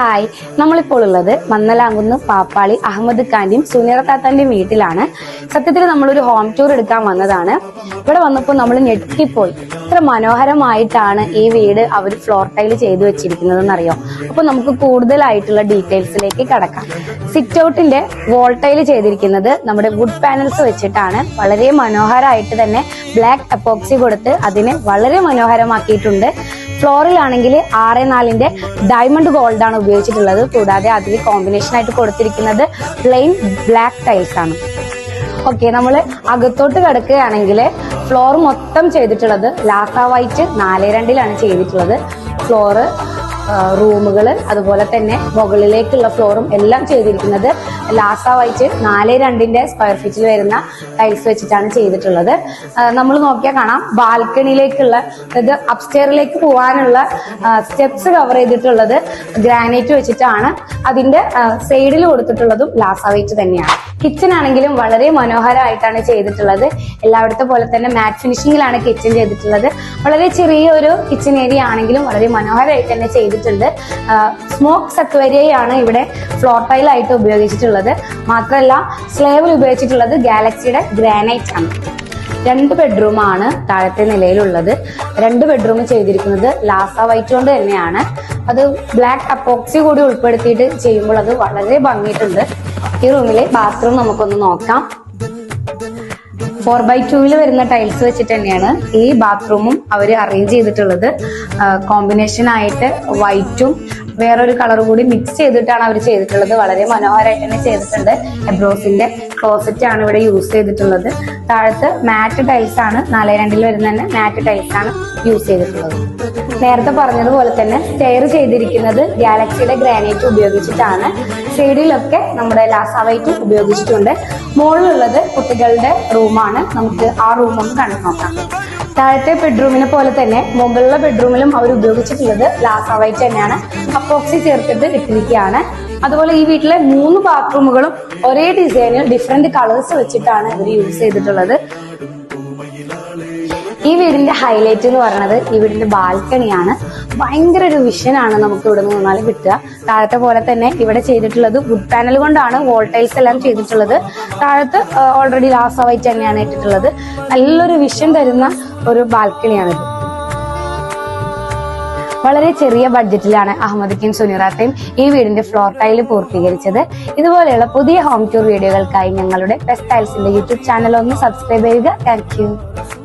Hi. നമ്മളിപ്പോൾ ഉള്ളത് മന്നലാങ്കുന്ന് പാപ്പാളി അഹമ്മദ് ഖാന്റെയും സുനീറ താത്താന്റെയും വീട്ടിലാണ്. സത്യത്തിൽ നമ്മളൊരു ഹോം ടൂർ എടുക്കാൻ വന്നതാണ്. ഇവിടെ വന്നപ്പോൾ നമ്മൾ ഞെട്ടിപ്പോയി. എത്ര മനോഹരമായിട്ടാണ് ഈ വീട് അവർ ഫ്ലോർ ടൈൽ ചെയ്തു വെച്ചിരിക്കുന്നതെന്ന് അറിയോ അപ്പൊ നമുക്ക് കൂടുതലായിട്ടുള്ള ഡീറ്റെയിൽസിലേക്ക് കടക്കാം. സിറ്റ് ഔട്ടിന്റെ വോൾ ടൈൽ ചെയ്തിരിക്കുന്നത് നമ്മുടെ വുഡ് പാനൽസ് വെച്ചിട്ടാണ്. വളരെ മനോഹരമായിട്ട് തന്നെ ബ്ലാക്ക് അപ്പോക്സി കൊടുത്ത് അതിനെ വളരെ മനോഹരമാക്കിയിട്ടുണ്ട്. ഫ്ലോറിലാണെങ്കിൽ ആറ് നാലിന്റെ ഡയമണ്ട് ഗോൾഡ് ആണ് ഉപയോഗിച്ചിട്ടുള്ളത്. കൂടാതെ അതിൽ കോമ്പിനേഷൻ ആയിട്ട് കൊടുത്തിരിക്കുന്നത് പ്ലെയിൻ ബ്ലാക്ക് ടൈൽസ് ആണ്. ഓക്കെ നമ്മൾ അകത്തോട്ട് കിടക്കുകയാണെങ്കിൽ ഫ്ലോർ മൊത്തം ചെയ്തിട്ടുള്ളത് ലാസ വൈറ്റ് നാല് രണ്ടിലാണ് ചെയ്തിട്ടുള്ളത്. ഫ്ലോറ് റൂമുകൾ അതുപോലെ തന്നെ മുകളിലേക്കുള്ള ഫ്ലോറും എല്ലാം ചെയ്തിരിക്കുന്നത് വൈറ്റ് നാല് രണ്ടിന്റെ സ്ക്വയർ ഫീറ്റിൽ വരുന്ന ടൈൽസ് വെച്ചിട്ടാണ് ചെയ്തിട്ടുള്ളത്. നമ്മൾ നോക്കിയാൽ കാണാം ബാൽക്കണിയിലേക്കുള്ള അതായത് അപ്സ്റ്റെയറിലേക്ക് പോകാനുള്ള സ്റ്റെപ്സ് കവർ ചെയ്തിട്ടുള്ളത് ഗ്രാനൈറ്റ് വെച്ചിട്ടാണ്. അതിന്റെ സൈഡിൽ കൊടുത്തിട്ടുള്ളതും ലാസ വൈറ്റ് തന്നെയാണ്. കിച്ചൺ ആണെങ്കിലും വളരെ മനോഹരമായിട്ടാണ് ചെയ്തിട്ടുള്ളത്. എല്ലായിടത്തെ പോലെ തന്നെ മാറ്റ് ഫിനിഷിങ്ങിലാണ് കിച്ചൺ ചെയ്തിട്ടുള്ളത്. വളരെ ചെറിയ ഒരു കിച്ചൺ ഏരിയ ആണെങ്കിലും വളരെ മനോഹരമായിട്ട് തന്നെ ചെയ്തിട്ടുണ്ട്. സ്മോക്ക് സത്വരിയാണ് ഇവിടെ ഫ്ലോർ ടൈലായിട്ട് ഉപയോഗിച്ചിട്ടുള്ളത്. മാത്രമല്ല സ്ലേവിൽ ഉപയോഗിച്ചിട്ടുള്ളത് ഗാലക്സിയുടെ ഗ്രാനൈറ്റ് ആണ്. രണ്ട് ബെഡ്റൂമാണ് താഴത്തെ നിലയിലുള്ളത്. രണ്ട് ബെഡ്റൂം ചെയ്തിരിക്കുന്നത് ലാസ വൈറ്റ് കൊണ്ട് തന്നെയാണ്. അത് ബ്ലാക്ക് അപ്പോക്സി കൂടി ഉൾപ്പെടുത്തിയിട്ട് ചെയ്യുമ്പോൾ അത് വളരെ ഭംഗിയിട്ടുണ്ട് ഈ റൂമിലെ ബാത്റൂം നമുക്കൊന്ന് നോക്കാം. ഫോർ ബൈ ടൂവിൽ വരുന്ന ടൈൽസ് വെച്ചിട്ട് തന്നെയാണ് ഈ ബാത്റൂമും അവർ അറേഞ്ച് ചെയ്തിട്ടുള്ളത്. കോമ്പിനേഷൻ ആയിട്ട് വൈറ്റും വേറൊരു കളർ കൂടി മിക്സ് ചെയ്തിട്ടാണ് അവർ ചെയ്തിട്ടുള്ളത്. വളരെ മനോഹരമായിട്ട് തന്നെ ചെയ്തിട്ടുണ്ട്. എബ്രോസിന്റെ ക്ലോസറ്റ് ആണ് ഇവിടെ യൂസ് ചെയ്തിട്ടുള്ളത്. താഴത്ത് മാറ്റ് ടൈൽസ് ആണ് നാല് രണ്ടിൽ വരുന്ന തന്നെ മാറ്റ് ടൈൽസ് ആണ് യൂസ് ചെയ്തിട്ടുള്ളത്. നേരത്തെ പറഞ്ഞതുപോലെ തന്നെ സ്റ്റെയർ ചെയ്തിരിക്കുന്നത് ഗാലക്സിയുടെ ഗ്രാനൈറ്റ് ഉപയോഗിച്ചിട്ടാണ്. സൈഡിലൊക്കെ നമ്മുടെ ലാസാവൈറ്റ് ഉപയോഗിച്ചിട്ടുണ്ട്. മുകളിലുള്ളത് കുട്ടികളുടെ റൂമാണ് നമുക്ക് ആ റൂം ഒന്ന് കണ്ടു നോക്കാം. താഴത്തെ ബെഡ്റൂമിനെ പോലെ തന്നെ മുകളിലെ ബെഡ്റൂമിലും അവർ ഉപയോഗിച്ചിട്ടുള്ളത് ലാസ വൈറ്റ് തന്നെയാണ്. അപ്പോക്സി ചേർത്തിട്ട് ഇട്ടിരിക്കുകയാണ് അതുപോലെ ഈ വീട്ടിലെ മൂന്ന് ബാത്റൂമുകളും ഒരേ ഡിസൈനിൽ ഡിഫറെന്റ് കളേഴ്സ് വെച്ചിട്ടാണ് ഇവർ യൂസ് ചെയ്തിട്ടുള്ളത്. ഈ വീടിന്റെ ഹൈലൈറ്റ് എന്ന് പറയുന്നത് ഈ വീടിന്റെ ബാൽക്കണിയാണ് ഭയങ്കര ഒരു വിഷൻ ആണ് നമുക്ക് ഇവിടെ നിന്ന് നിന്നാൽ കിട്ടുക. താഴത്തെ പോലെ തന്നെ ഇവിടെ ചെയ്തിട്ടുള്ളത് വുഡ് പാനൽ കൊണ്ടാണ് വോൾ ടൈൽസ് എല്ലാം ചെയ്തിട്ടുള്ളത്. താഴത്ത് ഓൾറെഡി ലാസ് വൈറ്റ് തന്നെയാണ് ഇട്ടിട്ടുള്ളത്. നല്ലൊരു വിഷൻ തരുന്ന ഒരു ബാൽക്കണിയാണിത്. വളരെ ചെറിയ ബഡ്ജറ്റിലാണ് അഹമ്മദ് അഹമ്മദിക്കും സുനിറാത്തയും ഈ വീടിന്റെ ഫ്ലോർ ടൈൽ പൂർത്തീകരിച്ചത്. ഇതുപോലെയുള്ള പുതിയ ഹോം ടൂർ വീഡിയോകൾക്കായി ഞങ്ങളുടെ ബെസ്റ്റ് ടൈൽസിന്റെ യൂട്യൂബ് ചാനൽ ഒന്ന് സബ്സ്ക്രൈബ് ചെയ്യുക. താങ്ക്